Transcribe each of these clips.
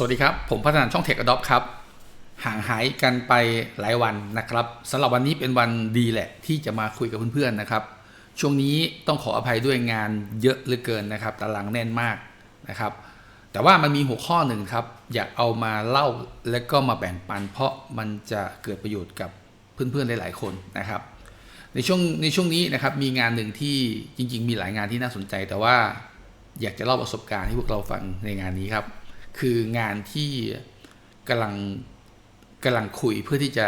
สวัสดีครับ ผมพัฒนาช่อง Tech Adopt ครับ ห่างหายกันไปหลายวันนะครับสำหรับวันนี้เป็นวันดีแหละ ที่จะมาคุยกับเพื่อนๆนะครับ ช่วงนี้ต้องขออภัยด้วยงานเยอะเหลือเกินนะครับ ตารางแน่นมากนะครับ แต่ว่ามันมีหัวข้อหนึ่งครับ อยากเอามาเล่าและก็มาแบ่งปัน เพราะมันจะเกิดประโยชน์กับเพื่อนๆหลายๆคนนะครับ ในช่วงในช่วงนี้นะครับมีงานหนึ่งที่จริง ๆ มีหลายงานที่น่าสนใจ แต่ว่าอยากจะเล่าประสบการณ์ให้พวกเราฟังในงานนี้ครับ คืองานที่กำลังกำลังคุยเพื่อที่จะ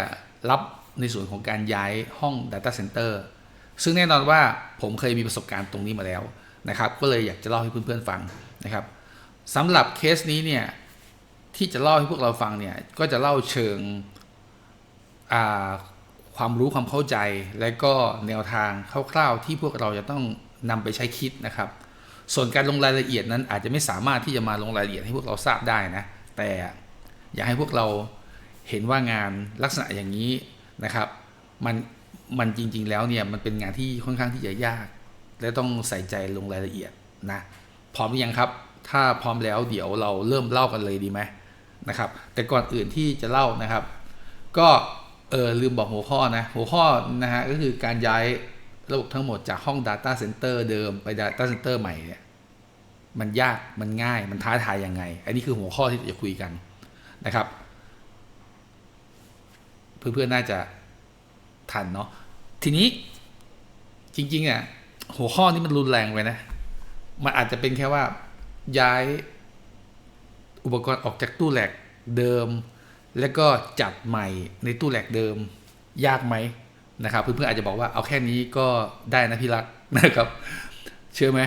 รับในส่วนของการย้ายห้อง Data Center ซึ่งแน่นอนว่าผมเคยมีประสบการณ์ตรงนี้มาแล้วนะครับก็เลยอยากจะเล่าให้เพื่อนๆฟังนะครับสำหรับเคสนี้เนี่ยที่จะเล่าให้พวกเราฟังเนี่ยก็จะเล่าเชิงความรู้ความเข้าใจ และก็แนวทางคร่าวๆที่พวกเราจะต้องนำไปใช้คิดนะครับ ส่วนการลงรายละเอียดนั้นอาจจะไม่สามารถที่จะมาลงรายละเอียดให้พวกเราทราบได้นะ แต่อยากให้พวกเราเห็นว่างานลักษณะอย่างนี้นะครับ มันมันจริง ๆ แล้วเนี่ยมันเป็นงานที่ค่อนข้างที่จะยาก และต้องใส่ใจลงรายละเอียดนะพร้อมหรือยังครับ ถ้าพร้อมแล้วเดี๋ยวเราเริ่มเล่ากันเลยดีไหมนะครับ แต่ก่อนอื่นที่จะเล่านะครับ ก็เออลืมบอกหัวข้อนะหัวข้อนะฮะก็คือการย้าย ระบบทั้งหมดจากห้อง Data Center เดิมไป Data Center ใหม่เนี่ยมันยากมันง่ายมันท้าทายยังไง อันนี้คือหัวข้อที่จะคุยกันนะครับ เพื่อนๆน่าจะทันเนาะทีนี้จริงๆอะหัวข้อนี้มันรุนแรงไปนะ มันอาจจะเป็นแค่ว่าย้ายอุปกรณ์ออกจากตู้แหลกเดิม แล้วก็จัดใหม่ในตู้แหลกเดิม ยากไหม นะครับเพื่อนๆอาจจะบอกว่าเอาแค่นี้ก็ได้นะพี่รักนะครับ เชื่อไหม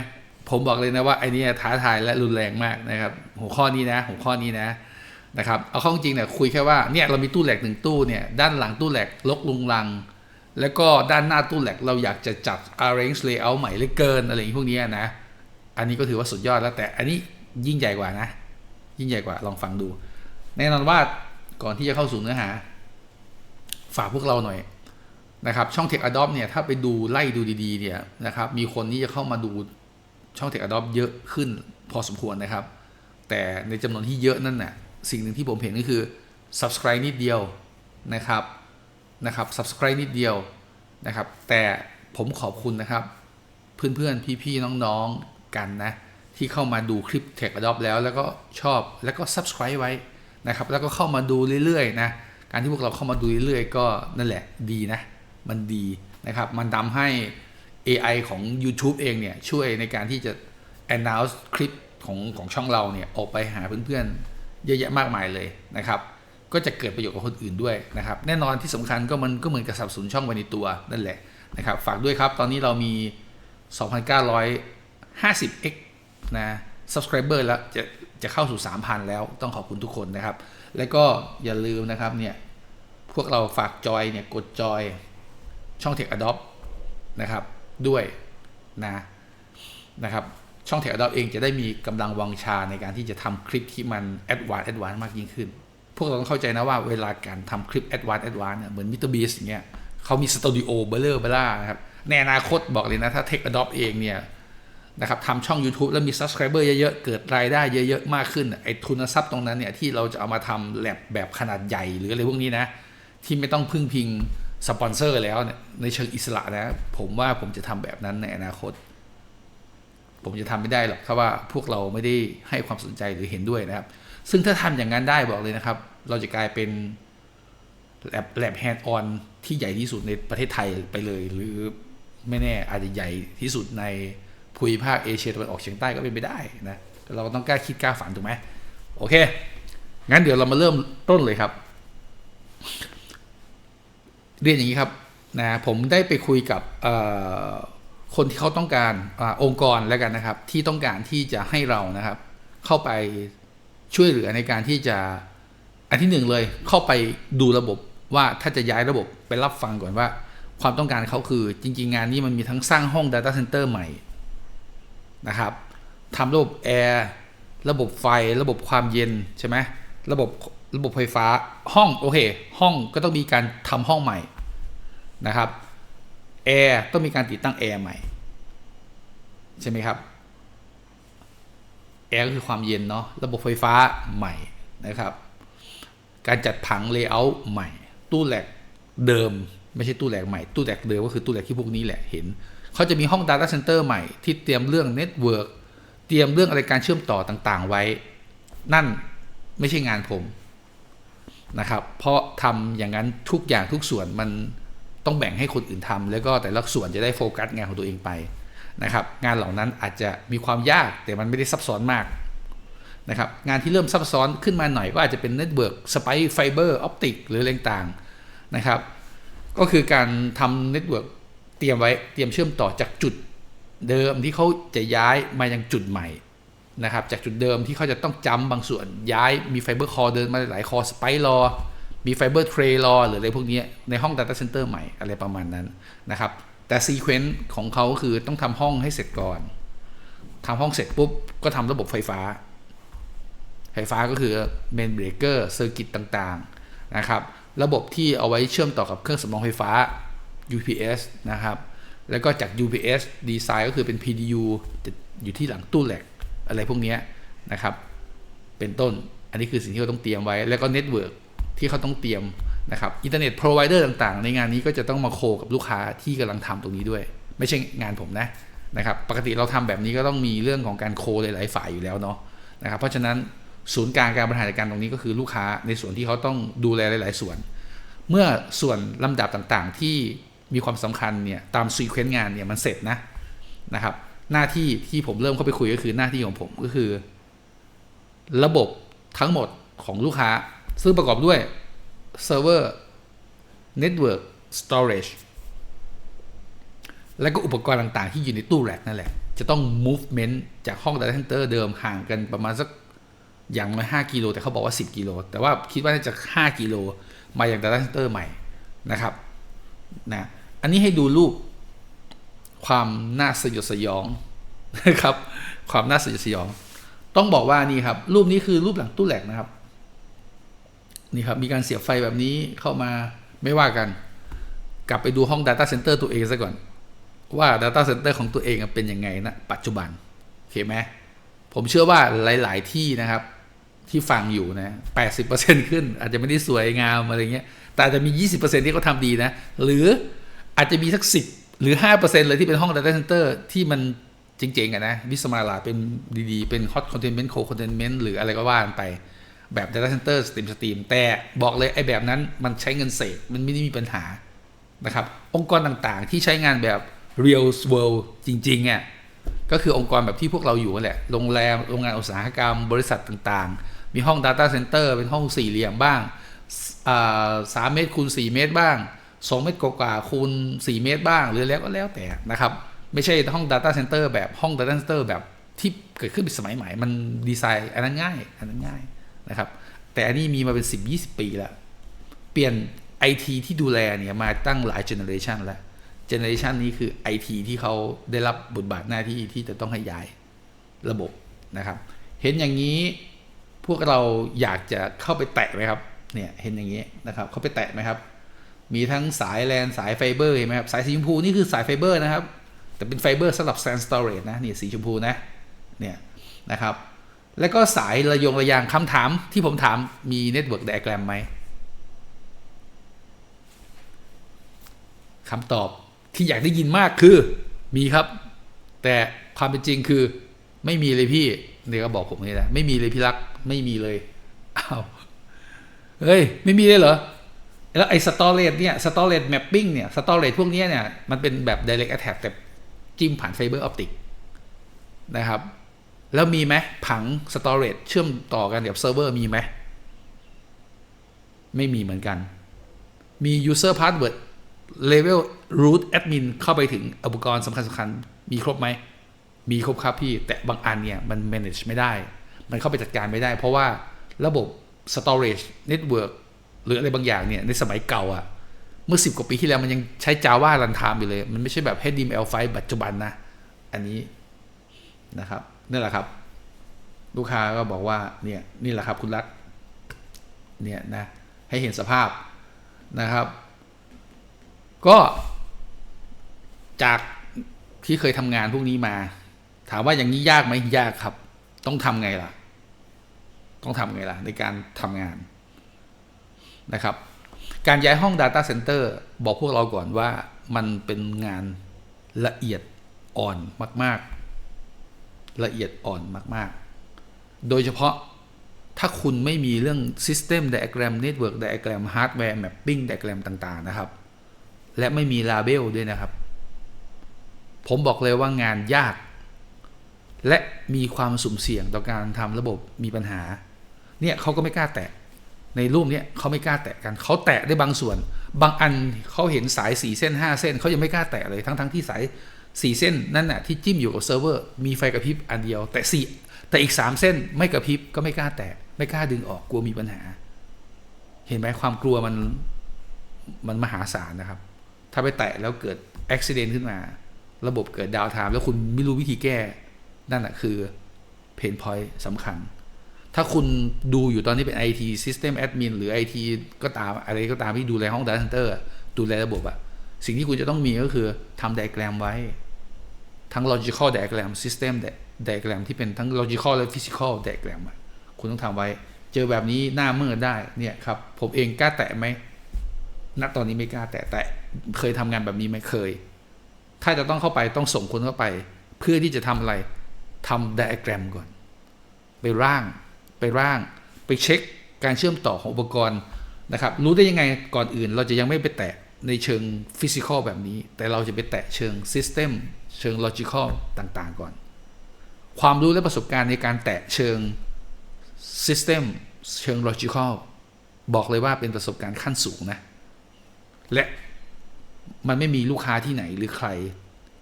ผมบอกเลยนะว่าไอ้นี่ท้าทายและรุนแรงมากนะครับ หัวข้อนี้นะ หัวข้อนี้นะนะครับเอาข้อจริงเนี่ยคุยแค่ว่าเนี่ยเรามีตู้แหลกหนึ่งตู้เนี่ยด้านหลังตู้แหลกลกลุงลัง แล้วก็ด้านหน้าตู้แหลกเราอยากจะจัด arrange layout ใหม่เลือเกินอะไรอย่างพวกนี้นะ อันนี้ก็ถือว่าสุดยอดแล้วแต่อันนี้ยิ่งใหญ่กว่านะ ยิ่งใหญ่กว่าลองฟังดู แน่นอนว่าก่อนที่จะเข้าสู่เนื้อหา ฝากพวกเราหน่อย นะครับช่อง Tech Adopt เนี่ยถ้าไปดูไล่ดูดีๆเนี่ยนะครับมีคนที่จะเข้ามาดูช่อง Tech Adopt เยอะขึ้นพอสมควรนะครับ แต่ในจำนวนที่เยอะนั่นน่ะสิ่งหนึ่งที่ผมเห็นก็คือ subscribe นิดเดียวนะครับนะครับ subscribe นิดเดียวนะครับ แต่ผมขอบคุณนะครับ เพื่อนๆ พี่ๆ น้องๆ กันนะ ที่เข้ามาดูคลิป Tech Adopt แล้วแล้วก็ชอบแล้วก็ subscribe ไว้นะครับ แล้วก็เข้ามาดูเรื่อยๆนะการที่พวกเราเข้ามาดูเรื่อยๆ ก็นั่นแหละดีนะ มันดีนะครับ มันทำให้ AI ของ YouTube เองเนี่ย ช่วยในการที่จะ announce คลิปของของช่องเราเนี่ย ออกไปหาเพื่อนๆ เยอะแยะมากมายเลยนะครับ ก็จะเกิดประโยชน์กับคนอื่นด้วยนะครับ แน่นอนที่สำคัญก็มันก็เหมือนกับสับสนช่องไว้ในตัวนั่นแหละนะครับ ฝากด้วยครับ ตอนนี้เรามี 2,950x นะ subscriber แล้วจะจะเข้าสู่ 3,000 แล้วต้องขอบคุณทุกคนนะครับ แล้วก็อย่าลืมนะครับเนี่ย พวกเราฝากจอยเนี่ยกดจอย ช่อง Tech Adopt นะครับด้วยนะนะครับช่อง Tech Adopt เองจะได้มีกำลังวังชาในการที่จะทำคลิปที่มันแอดวานแอดวานมากยิ่งขึ้น พวกเราต้องเข้าใจนะว่าเวลาการทำคลิปแอดวานแอดวานซ์เหมือนมิสเตอร์บีสอย่างเงี้ยเขามีสตูดิโอเบลเลอร์เบล่านะครับในอนาคตบอกเลยนะ ถ้า Tech Adopt เองเนี่ยนะครับทำช่อง YouTube แล้วมี Subscriber เยอะๆ เกิดรายได้เยอะๆ มากขึ้นไอ้ทุนทรัพย์ตรงนั้นเนี่ยที่เราจะเอามาทำแลบแบบขนาดใหญ่หรืออะไรพวกนี้นะ ที่ไม่ต้องพึ่งพิง สปอนเซอร์แล้วเนี่ยในเชิงอิสระนะ ผมว่าผมจะทำแบบนั้นในอนาคต ผมจะทำไม่ได้หรอกถ้าว่าพวกเราไม่ได้ให้ความสนใจหรือเห็นด้วยนะครับ ซึ่งถ้าทำอย่างนั้นได้บอกเลยนะครับ เราจะกลายเป็นแลบแลบแฮนด์ออนที่ใหญ่ที่สุดในประเทศไทยไปเลย หรือไม่แน่อาจจะใหญ่ที่สุดในภูมิภาคเอเชียตะวันออกเฉียงใต้ก็เป็นไปได้นะเราต้องกล้าคิดกล้าฝันถูกไหมโอเค งั้นเดี๋ยวเรามาเริ่มต้นเลยครับ เรียนอย่างนี้ครับนะผมได้ไปคุยกับคนที่เขาต้องการอองค์กรแล้วกันนะครับ ที่ต้องการที่จะให้เรานะครับ เข้าไปช่วยเหลือในการที่จะอันที่หนึ่งเลยเข้าไปดูระบบว่าถ้าจะย้ายระบบไปรับฟังก่อนว่า ความต้องการเขาคือจริง ๆ งานนี้มันมีทั้งสร้างห้อง Data Center ใหม่นะครับทำระบบแอร์ระบบไฟ ระบบความเย็นใช่ไหมระบบระบบไฟฟ้าห้องโอเค ห้องก็ต้องมีการทำห้องใหม่ นะครับแอร์ต้องมีการติดตั้งแอร์ใหม่ ใช่ไหมครับแอร์ก็คือความเย็นเนาะระบบไฟฟ้าใหม่นะครับ การจัดผังเลเยอร์ใหม่ ตู้แหลกเดิม ไม่ใช่ตู้แหลกใหม่ ตู้แหลกเดิมก็คือตู้แหลกที่พวกนี้แหละเห็นเขาจะมีห้อง Data Center ใหม่ที่เตรียมเรื่อง Network เตรียมเรื่องอะไรการเชื่อมต่อต่างๆไว้ นั่นไม่ใช่งานผมนะครับ เพราะทำอย่างนั้นทุกอย่างทุกส่วนมัน ต้องแบ่งให้คนอื่นทำแล้วก็แต่ละส่วนจะได้โฟกัสงานของตัวเองไปนะครับงานเหล่านั้นอาจจะมีความยากแต่มันไม่ได้ซับซ้อนมากนะครับงานที่เริ่มซับซ้อนขึ้นมาหน่อยก็อาจจะเป็นเน็ตเวิร์กสไปไฟเบอร์ออปติกหรืออะไรต่างๆนะครับ ก็คือการทำเน็ตเวิร์กเตรียมไว้เตรียมเชื่อมต่อจากจุดเดิมที่เขาจะย้ายมายังจุดใหม่นะครับจากจุดเดิมที่เขาจะต้องจำบางส่วนย้ายมีไฟเบอร์คอเดินมาหลายคอสไปรอ มีไฟเบอร์เทรรอหรืออะไรพวกนี้ในห้อง Data Center ใหม่อะไรประมาณนั้นนะครับ แต่ซีเควนต์ของเขาคือต้องทำห้องให้เสร็จก่อนทำห้องเสร็จปุ๊บ ก็ทำระบบไฟฟ้า ไฟฟ้าก็คือเมนเบรกเกอร์เซอร์กิตต่างๆนะครับ ระบบที่เอาไว้เชื่อมต่อกับเครื่องสำรองไฟฟ้า UPS นะครับ แล้วก็จาก UPS ดีไซน์ก็คือเป็น PDU จะอยู่ที่หลังตู้แหลกอะไรพวกนี้นะครับ เป็นต้น อันนี้คือสิ่งที่เราต้องเตรียมไว้ แล้วก็เน็ตเวิร์ก ที่เขาต้องเตรียมนะครับอินเทอร์เน็ตพรอไวเดอร์ต่างๆ ในงานนี้ก็จะต้องมาโคกับลูกค้าที่กำลังทำตรงนี้ด้วย ไม่ใช่งานผมนะนะครับปกติเราทำแบบนี้ก็ต้องมีเรื่องของการโคหลายๆฝ่ายอยู่แล้วเนาะนะครับเพราะฉะนั้นศูนย์กลางการบริหารจัดการตรงนี้ก็คือลูกค้าในส่วนที่เขาต้องดูแลหลาย ๆ ส่วน เมื่อส่วนลำดับต่างๆ ที่มีความสำคัญเนี่ยตามซีเควนต์งานเนี่ยมันเสร็จนะนะครับหน้าที่ที่ผมเริ่มเข้าไปคุยก็คือหน้าที่ของผมก็คือ ระบบทั้งหมดของลูกค้า ซึ่งประกอบด้วยเซิร์ฟเวอร์ Network Storage และก็อุปกรณ์ต่างๆ ที่อยู่ในตู้แรกนั่นแหละ จะต้อง movement จากห้อง Data Center เดิมห่างกันประมาณสักอย่างน้อย5กิโลแต่เขาบอกว่า 10 กิโล แต่ว่าคิดว่าน่าจะ 5 กิโล มาอย่าง Data Center ใหม่นะครับนะอันนี้ให้ดูรูปความน่าสยดสยองนะครับ ความน่าสยดสยอง ต้องบอกว่านี่ครับ รูปนี้คือรูปหลังตู้แหลกนะครับ นี่ครับมีการเสียบไฟแบบนี้เข้ามาไม่ว่ากัน กลับไปดูห้อง Data Center ตัวเองซะก่อน ว่า Data Center ของตัวเองเป็นยังไงนะปัจจุบันโอเคไหมผมเชื่อว่าหลาย ๆ ที่นะครับที่ฟังอยู่นะ80%ขึ้น อาจจะไม่ได้สวยงามอะไรเงี้ย แต่อาจจะมี 20%ที่เขาทำดีนะ หรืออาจจะมีสัก 10 หรือ 5%เลยที่เป็นห้อง Data Center ที่มันเจริงๆอะนะ วิสมาลาเป็นดี ๆ เป็น Hot Containment Cold Containment หรืออะไรก็ว่ากันไป แบบ Data Center Steam Steam แต่บอกเลยไอ้แบบนั้นมันใช้เงินเสกมันไม่ได้มีปัญหานะครับองค์กรต่างๆที่ใช้งานแบบ real world จริงๆอะก็คือองค์กรแบบที่พวกเราอยู่นั่นแหละโรงแรมโรงงานอุตสาหกรรม บริษัทต่างๆ มีห้อง Data Center เป็นห้องสี่เหลี่ยมบ้างสามเมตรคูณ4 เมตรบ้าง 2 เมตรกว่าคูณ 4 เมตรบ้าง หรือแล้วก็แล้วแต่นะครับ ไม่ใช่ห้อง Data Center แบบห้อง Data Center แบบที่เกิดขึ้นในสมัยใหม่ มันดีไซน์อันนั้นง่าย อันนั้นง่าย นะครับ แต่อันนี้มีมาเป็น 10-20 ปีแล้ว เปลี่ยน IT ที่ดูแลเนี่ยมาตั้งหลายเจเนอเรชันแล้วเจเนอเรชันนี้คือ IT ที่เขาได้รับบทบาทหน้าที่ที่จะต้องให้ย้ายระบบนะครับ เห็นอย่างนี้พวกเราอยากจะเข้าไปแตะไหมครับเนี่ยเห็นอย่างนี้นะครับ เข้าไปแตะไหมครับ มีทั้งสายแลนสายไฟเบอร์เห็นไหมครับสายสีชมพูนี่คือสายไฟเบอร์นะครับ แต่เป็นไฟเบอร์สำหรับ Sand Storage นะนี่สีชมพูนะเนี่ยนะครับ แล้วก็สายระยงระยางคำถามที่ผมถามมี Network Diagram ไหมคำตอบที่อยากได้ยินมากคือมีครับ แต่ความเป็นจริงคือ ไม่มีเลยพี่เนี่ยก็บอกผมนี่แหละไม่มีเลยพี่รักไม่มีเลยอ้าวเฮ้ย ไม่มีเลยเหรอ แล้วไอ้สตอเรจเนี่ยสตอเรจแมปปิ้งเนี่ยสตอเรจพวกนี้เนี่ย มันเป็นแบบ direct attack แต่จิ้มผ่านไฟเบอร์ออปติกนะครับ แล้วมีไหมผังสตอเรจเชื่อมต่อกันกับเซิร์ฟเวอร์มีไหม ไม่มีเหมือนกัน มี user password level root admin เข้าไปถึงอุปกรณ์สำคัญสำคัญมีครบไหม มีครบครับพี่ แต่บางอันเนี่ย มัน manage ไม่ได้ มันเข้าไปจัดการไม่ได้ เพราะว่าระบบ storage network หรืออะไรบางอย่างเนี่ย ในสมัยเก่าอะเมื่อ 10 กว่าปีที่แล้วมันยังใช้ Java runtime อยู่เลย มันไม่ใช่แบบ HTML5 ปัจจุบันนะ อันนี้นะครับ นี่แหละครับ ลูกค้าก็บอกว่าเนี่ยนี่แหละครับคุณรัฐเนี่ยนะให้เห็นสภาพนะครับ ก็จากที่เคยทำงานพวกนี้มา ถามว่าอย่างนี้ยากไหมยากครับ ต้องทำไงล่ะ ต้องทำไงล่ะ ในการทำงานนะครับ การย้ายห้อง Data Center บอกพวกเราก่อนว่ามันเป็นงานละเอียดอ่อนมาก ๆ ละเอียดอ่อนมากๆ โดยเฉพาะถ้าคุณไม่มีเรื่อง System Diagram Network Diagram Hardware Mapping Diagram ต่าง ๆ นะครับ และไม่มี Label ด้วยนะครับ ผมบอกเลยว่างานยาก และมีความสุ่มเสี่ยงต่อการทำระบบมีปัญหา เนี่ยเขาก็ไม่กล้าแตะ ในรูปเนี้ยเขาไม่กล้าแตะกัน เขาแตะได้บางส่วน บางอันเขาเห็นสายสี่เส้นห้าเส้นเขายังไม่กล้าแตะเลย ทั้งทั้งๆที่สาย สี่เส้นนั่นน่ะที่จิ้มอยู่กับเซิร์ฟเวอร์มีไฟกระพริบอันเดียว แต่สี่แต่อีกสามเส้นไม่กระพริบก็ไม่กล้าแตะไม่กล้าดึงออกกลัวมีปัญหา เห็นไหมความกลัวมันมันมหาศาลนะครับ ถ้าไปแตะแล้วเกิดอุบิเหตุขึ้นมา ระบบเกิดดาวน์ไทม์แล้วคุณไม่รู้วิธีแก้ นั่นแหะคือเพนพอยต์สำคัญ ถ้าคุณดูอยู่ตอนนี้เป็น IT System Admin หรือ IT ก็ตามอะไรก็ตามที่ดูแลห้อง Data Center ดูแลระบบอะสิ่งที่คุณจะต้องมีก็คือทำ diagram ไว้ ทั้ง logical diagram system diagram ที่เป็นทั้ง logical และ physical diagram คุณต้องทำไว้ เจอแบบนี้หน้ามืดได้ เนี่ยครับ ผมเองกล้าแตะไหมณตอนนี้ไม่กล้าแตะแต่เคยทำงานแบบนี้ไหมเคย ถ้าจะต้องเข้าไปต้องส่งคนเข้าไป เพื่อที่จะทำอะไรทำ diagram ก่อน ไปร่าง ไปร่าง ไปเช็คการเชื่อมต่อของอุปกรณ์นะครับ รู้ได้ยังไงก่อนอื่น เราจะยังไม่ไปแตะในเชิงฟิสิกอลแบบนี้ แต่เราจะไปแตะเชิง System เชิง Logical ต่างๆก่อน ความรู้และประสบการณ์ในการแตะเชิง System เชิง Logical บอกเลยว่าเป็นประสบการณ์ขั้นสูงนะ และมันไม่มีลูกค้าที่ไหนหรือใคร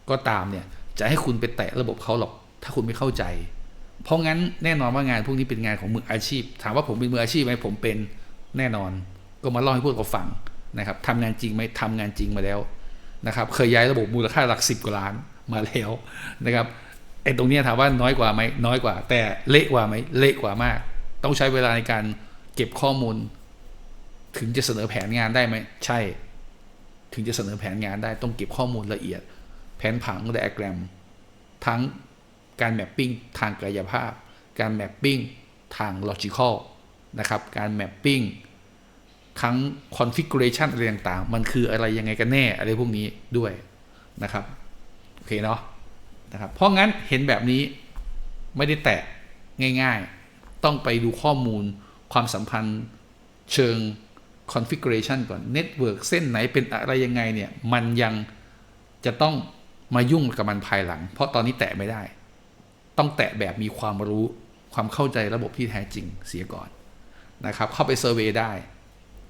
ก็ตามเนี่ย จะให้คุณไปแตะระบบเขาหรอก ถ้าคุณไม่เข้าใจ เพราะงั้นแน่นอนว่างานพวกนี้เป็นงานของมืออาชีพ ถามว่าผมเป็นมืออาชีพไหมผมเป็นแน่นอน ก็มาเล่าให้พวกเราฟังนะครับทำงานจริงไหมทำงานจริงมาแล้วนะครับ เคยย้ายระบบมูลค่าหลักสิบกว่าล้าน มาแล้วนะครับไอ้ตรงนี้ถามว่าน้อยกว่าไหมน้อยกว่า แต่เละกว่าไหมเละกว่ามาก ต้องใช้เวลาในการเก็บข้อมูล ถึงจะเสนอแผนงานได้ไหมใช่ ถึงจะเสนอแผนงานได้ต้องเก็บข้อมูลละเอียด แผนผังไดอะแกรมทั้งการแมปปิ้งทางกายภาพ การแมปปิ้งทางลอจิคอลนะครับการแมปปิ้งทั้งคอนฟิก r a t i o n อะไรต่างๆ มันคืออะไรยังไงกันแน่อะไรพวกนี้ด้วยนะครับ โอเคเนาะนะครับ เพราะงั้นเห็นแบบนี้ไม่ได้แตะง่าย ๆ ต้องไปดูข้อมูลความสัมพันธ์เชิง configuration ก่อน network เส้นไหนเป็นอะไรยังไงเนี่ย มันยังจะต้องมายุ่งกับมันภายหลัง เพราะตอนนี้แตะไม่ได้ ต้องแตะแบบมีความรู้ความเข้าใจระบบที่แท้จริงเสียก่อนนะครับ เข้าไปเซอร์เวยได้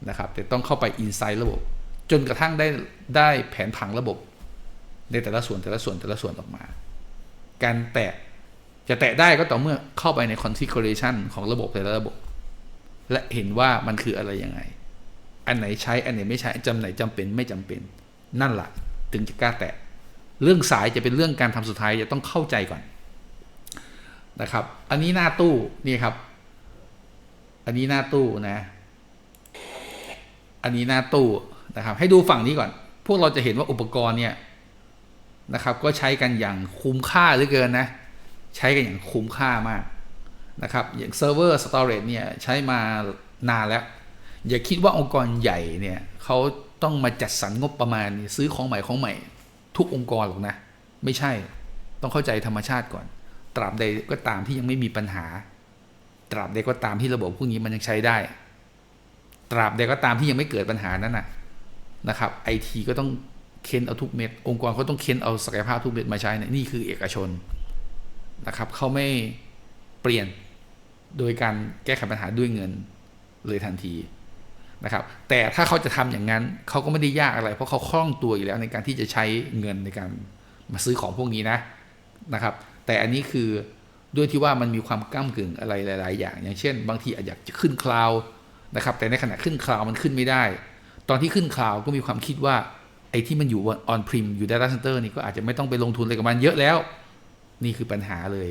นะครับ แต่ต้องเข้าไปอินไซต์ระบบ จนกระทั่งได้ได้แผนผังระบบ ในแต่ละส่วนแต่ละส่วนแต่ละส่วนออกมา การแตะจะแตะได้ก็ต่อเมื่อเข้าไปใน configuration ของระบบแต่ละระบบ และเห็นว่ามันคืออะไรยังไง อันไหนใช้อันไหนไม่ใช้จำไหนจำเป็นไม่จำเป็น นั่นแหละถึงจะกล้าแตะ เรื่องสายจะเป็นเรื่องการทำสุดท้ายจะต้องเข้าใจก่อนนะครับ อันนี้หน้าตู้นี่ครับ อันนี้หน้าตู้นะ อันนี้หน้าตู้นะครับ ให้ดูฝั่งนี้ก่อน พวกเราจะเห็นว่าอุปกรณ์เนี่ย นะครับ ก็ใช้กันอย่างคุ้มค่าเหลือเกินนะ ใช้กันอย่างคุ้มค่ามากนะครับ อย่างเซิร์ฟเวอร์สตอเรจเนี่ยใช้มานานแล้ว อย่าคิดว่าองค์กรใหญ่เนี่ยเขาต้องมาจัดสรรงบประมาณซื้อของใหม่ของใหม่ ทุกองค์กรหรอกนะ ไม่ใช่ต้องเข้าใจธรรมชาติก่อน ตราบใดก็ตามที่ยังไม่มีปัญหา ตราบใดก็ตามที่ระบบพวกนี้มันยังใช้ได้ ตราบใดก็ตามที่ยังไม่เกิดปัญหานั้นนะนะครับไอทีก็ต้อง เค้นเอาทุกเม็ด องค์กรเขาต้องเค้นเอาศักยภาพทุกเม็ดมาใช้นะนี่คือเอกชนนะครับเขาไม่เปลี่ยนโดยการแก้ไขปัญหาด้วยเงินเลยทันทีนะครับแต่ถ้าเขาจะทำอย่างนั้นเขาก็ไม่ได้ยากอะไร เพราะเขาคล่องตัวอยู่แล้วในการที่จะใช้เงินในการมาซื้อของพวกนี้นะนะครับ แต่อันนี้คือด้วยที่ว่ามันมีความก้ากึ่งอะไรหลาย ๆ อย่าง อย่างเช่น บางทีอาจอยากจะขึ้นคลาวนะครับแต่ในขณะขึ้นคลาวมันขึ้นไม่ได้ ตอนที่ขึ้นคลาวก็มีความคิดว่า ไอ้ที่มันอยู่ออนพรีมอยู่ Data Center นี่ก็อาจจะไม่ต้องไปลงทุนอะไรกับมันเยอะแล้ว นี่คือปัญหาเลย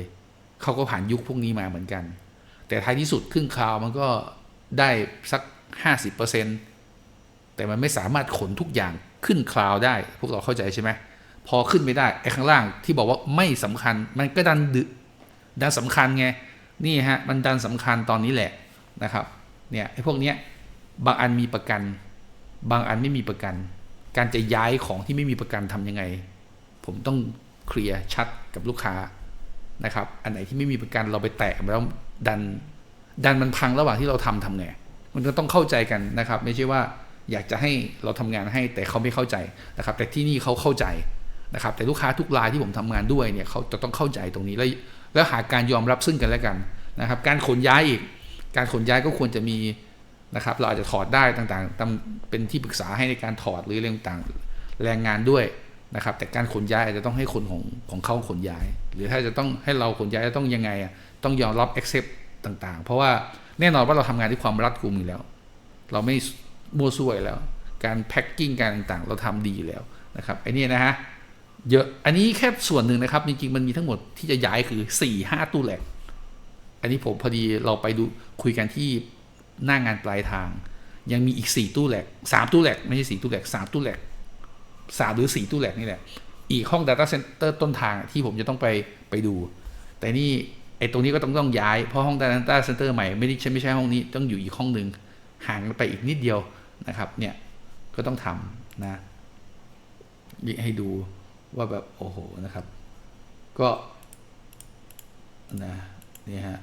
เขาก็ผ่านยุคพวกนี้มาเหมือนกัน แต่ท้ายที่สุดขึ้นคลาวมันก็ได้สัก 50%แต่มันไม่สามารถขนทุกอย่างขึ้นคลาวได้ พวกเราเข้าใจใช่ไหมพอขึ้นไม่ได้ไอ้ข้างล่างที่บอกว่าไม่สำคัญมันก็ดันดึดันสำคัญไงนี่ฮะมันดันสำคัญตอนนี้แหละนะครับเนี่ยไอ้พวกเนี้ยบางอันมีประกัน บางอันไม่มีประกัน การจะย้ายของที่ไม่มีประกันทำยังไง ผมต้องเคลียร์ชัดกับลูกค้านะครับ อันไหนที่ไม่มีประกันเราไปแตะแล้วดันดันมันพังระหว่างที่เราทำทำไงมันก็ต้องเข้าใจกันนะครับ ไม่ใช่ว่าอยากจะให้เราทำงานให้แต่เขาไม่เข้าใจนะครับ แต่ที่นี่เขาเข้าใจนะครับ แต่ลูกค้าทุกรายที่ผมทำงานด้วยเนี่ยเขาจะต้องเข้าใจตรงนี้แล้วแล้วหาการยอมรับซึ่งกันและกันนะครับ การขนย้ายอีก การขนย้ายก็ควรจะมี นะครับ เราอาจจะถอดได้ต่างๆตำเป็นที่ปรึกษาให้ในการถอดหรือเรื่องต่างแรงงานด้วยนะครับ แต่การขนย้ายอาจจะต้องให้คนของของเขาขนย้าย หรือถ้าจะต้องให้เราขนย้ายจะต้องยังไงอะต้องยอมรับ accept ต่างๆ เพราะว่าแน่นอนว่าเราทำงานด้วยความรัดกุมอยู่แล้ว เราไม่มั่วซั่วแล้ว การแพ็คกิ้งการต่างๆ เราทำดีแล้วนะครับไอ้นี่นะฮะเยอะ อันนี้แค่ส่วนหนึ่งนะครับ จริงๆ มันมีทั้งหมดที่จะย้ายคือ4ี่ห้าตู้แหลก อันนี้ผมพอดีเราไปดูคุยกันที่ หน้างานปลายทาง ยังมีอีกสี่ตู้แหลกสามตู้แหลกไม่ใช่สี่ตู้แหลกสามตู้แหลกสามหรือสี่ตู้แหลกนี่แหละ อีกห้อง Data Center ต้นทางที่ผมจะต้องไปไปดู แต่นี่ไอ้ตรงนี้ก็ต้องต้องย้าย เพราะห้อง Data Center ใหม่ไม่ได้ใช่ไม่ใช่ห้องนี้ต้องอยู่อีกห้องหนึ่งห่างกันไปอีกนิดเดียวนะครับเนี่ยก็ต้องทำนะนี่ให้ดูว่าแบบโอ้โหนะครับ ก็นะนี่ฮะ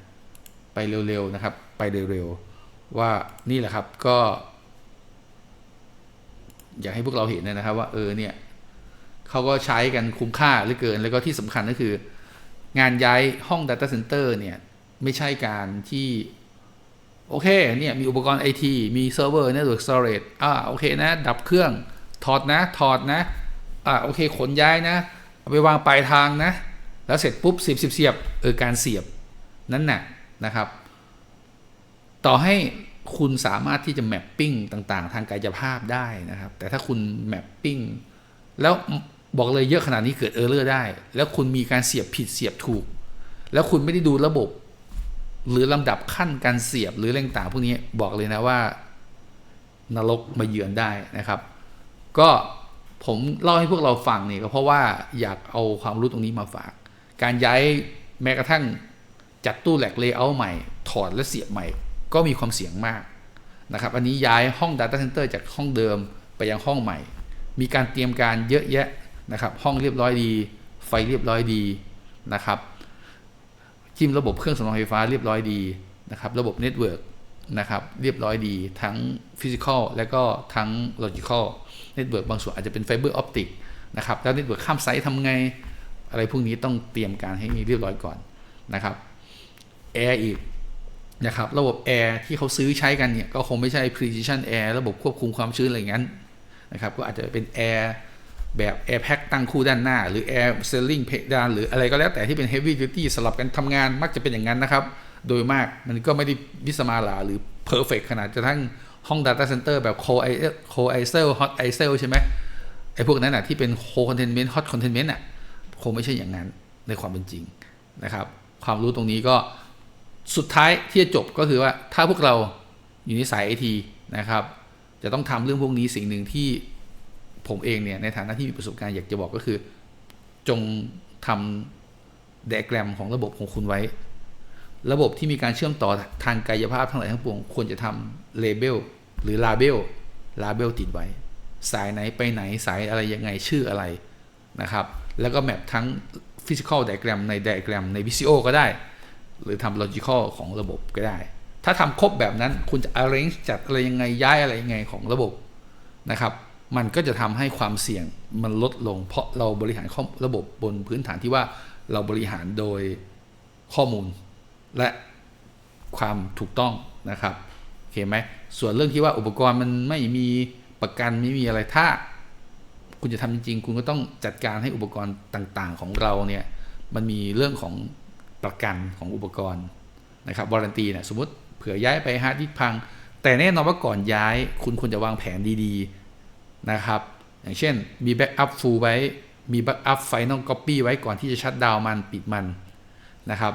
ไปเร็วๆนะครับ ไปเร็วๆ ว่านี่แหละครับก็ อยากให้พวกเราเห็นนะครับ ว่าเออเนี่ยเขาก็ใช้กันคุ้มค่าเหลือเกิน แล้วก็ที่สำคัญก็คือ งานย้ายห้อง Data Center เนี่ย ไม่ใช่การที่ โอเคเนี่ย มีอุปกรณ์ไอทีมีเซิร์ฟเวอร์เน็ตเวิร์กสโตรจอ่าโอเคนะ ดับเครื่องถอดนะ ถอดนะ อ่าโอเค ขนย้ายนะเอาไปวางปลายทางนะ แล้วเสร็จปุ๊บเสียบเสียบเสียบเออการเสียบนั่นน่ะนะครับ ต่อให้คุณสามารถที่จะแมปปิ้งต่างๆ ทางกายภาพได้นะครับ แต่ถ้าคุณแมปปิ้งแล้วบอกเลยเยอะขนาดนี้เกิดเออร์เลอร์ได้ แล้วคุณมีการเสียบผิดเสียบถูก แล้วคุณไม่ได้ดูระบบ หรือลำดับขั้นการเสียบหรือเรื่องต่างพวกนี้บอกเลยนะว่านรกมาเยือนได้นะครับ ก็ผมเล่าให้พวกเราฟังนี่ก็เพราะว่าอยากเอาความรู้ตรงนี้มาฝาก การย้ายแม้กระทั่งจัดตู้แหลกเลเยอร์ใหม่ ถอดและเสียบใหม่ ก็มีความเสี่ยงมากนะครับ อันนี้ย้ายห้อง Data Center จากห้องเดิมไปยังห้องใหม่ มีการเตรียมการเยอะแยะนะครับ ห้องเรียบร้อยดี ไฟเรียบร้อยดีนะครับจิ้มระบบเครื่องสำรองไฟฟ้าเรียบร้อยดีนะครับ ระบบเน็ตเวิร์กนะครับ เรียบร้อยดีทั้งฟิสิกอลและก็ทั้งโลจิคอลเน็ตเวิร์กบางส่วนอาจจะเป็นไฟเบอร์ออปติกนะครับ แล้วเน็ตเวิร์กข้ามไซต์ทำไง อะไรพวกนี้ต้องเตรียมการให้เรียบร้อยก่อนนะครับแอร์อีก นะครับระบบแอร์ที่เขาซื้อใช้กันเนี่ยก็คงไม่ใช่ precision air ระบบควบคุมความชื้นอะไรอย่างนั้นนะครับก็อาจจะเป็นแอร์แบบ Air Pack ตั้งคู่ด้านหน้า หรือ Air Sealing เพดานหรืออะไรก็แล้วแต่ที่เป็น Heavy Duty สลับกันทำงานมักจะเป็นอย่างนั้นนะครับ โดยมากมันก็ไม่ได้วิสมาลาหรือ Perfect ขนาดจะทั้งห้อง Data Center แบบ Co Co Isel Hot Isel ใช่ไหมไอ้พวกนั้นอะที่เป็น Co Containment Hot Containment อะคงไม่ใช่อย่างนั้นในความเป็นจริงนะครับ ความรู้ตรงนี้ก็ สุดท้ายที่จะจบก็คือว่าถ้าพวกเราอยู่ในสายไอทีนะครับ จะต้องทำเรื่องพวกนี้สิ่งหนึ่งที่ผมเองเนี่ยในฐานะที่มีประสบการณ์อยากจะบอกก็คือ จงทำ d ดแกรมของระบบของคุณไว้ ระบบที่มีการเชื่อมต่อทางกายภาพทั้งหลายทั้งปวงควรจะทำเลเบลหรือลาเบลลาเบลติดไว้ สายไหนไปไหนสายอะไรยังไงชื่ออะไรนะครับ แล้วก็แมปทั้งฟิสิกอลไดแกรมในไดแกรมในวิซิโอก็ได้ หรือทำโลจิคอลของระบบก็ได้ ถ้าทำครบแบบนั้นคุณจะ arrange จัดอะไรยังไงย้ายอะไรยังไงของระบบนะครับ มันก็จะทำให้ความเสี่ยงมันลดลง เพราะเราบริหารข้อระบบบนพื้นฐานที่ว่าเราบริหารโดยข้อมูลและความถูกต้องนะครับโอเคไหมส่วนเรื่องที่ว่าอุปกรณ์มันไม่มีประกันไม่มีอะไรถ้า คุณจะทำจริงๆ คุณก็ต้องจัดการให้อุปกรณ์ต่างๆ ของเราเนี่ยมันมีเรื่องของ ประกันของอุปกรณ์นะครับวารันตีเนี่ยสมมติเผื่อย้ายไปฮาร์ดดิสก์พัง แต่แน่นอนว่าก่อนย้าย คุณควรจะวางแผนดีๆนะครับ อย่างเช่นมีแบ็กอัพฟูลไว้ มีแบ็กอัพไฟนอลก๊อปปี้ไว้ก่อนที่จะชัดดาวมันปิดมันนะครับ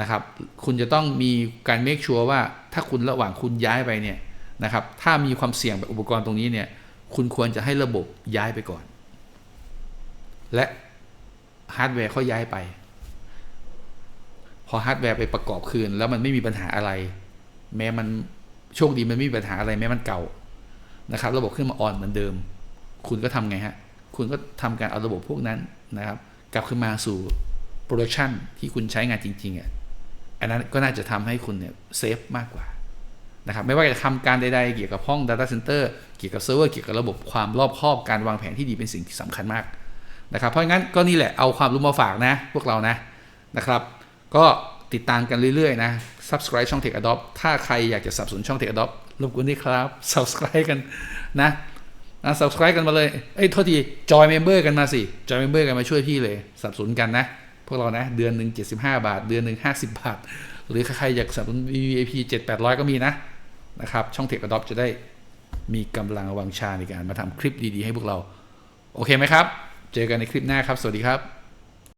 นะครับ คุณจะต้องมีการเมคชัวร์ว่าถ้าคุณระหว่างคุณย้ายไปเนี่ยนะครับ ถ้ามีความเสี่ยงแบบอุปกรณ์ตรงนี้เนี่ย คุณควรจะให้ระบบย้ายไปก่อน และฮาร์ดแวร์เขาย้ายไป พอฮาร์ดแวร์ไปประกอบคืน แล้วมันไม่มีปัญหาอะไร แม้มันโชคดีมันไม่มีปัญหาอะไรแม้มันเก่านะครับ ระบบขึ้นมาอ่อนเหมือนเดิม คุณก็ทำไงฮะ คุณก็ทำการเอาระบบพวกนั้นนะครับ กลับขึ้นมาสู่โปรดักชันที่คุณใช้งานจริงๆอะอันนั้นก็น่าจะทำให้คุณเนี่ยเซฟมากกว่านะครับไม่ว่าจะทำการใดๆ เกี่ยวกับห้อง Data Center เกี่ยวกับเซิร์ฟเวอร์เกี่ยวกับระบบความรอบคอบการวางแผนที่ดีเป็นสิ่งที่สำคัญมากนะครับ เพราะงั้นก็นี่แหละเอาความรู้มาฝากนะ พวกเรานะนะครับ ก็ติดตามกันเรื่อย ๆ นะ subscribe ช่อง Tech Adopt ถ้าใครอยากจะสนับสนุนช่อง Tech Adopt รบกวนด้วยครับ subscribe กันนะนะ subscribe กันมาเลย เอ้ย โทษที join member กันมาสิ join member กันมาช่วยพี่เลยสนับสนุนกันนะ พวกเรานะ เดือนหนึ่ง75 บาท เดือนหนึ่ง50 บาท หรือใครอยากสนับสนุน VIP 7 800 ก็มีนะ นะครับ ช่อง Tech Adopt จะได้มีกำลังวังชาในการมาทำคลิปดี ๆ ให้พวกเรา โอเคไหมครับ เจอกันในคลิปหน้าครับ สวัสดีครับ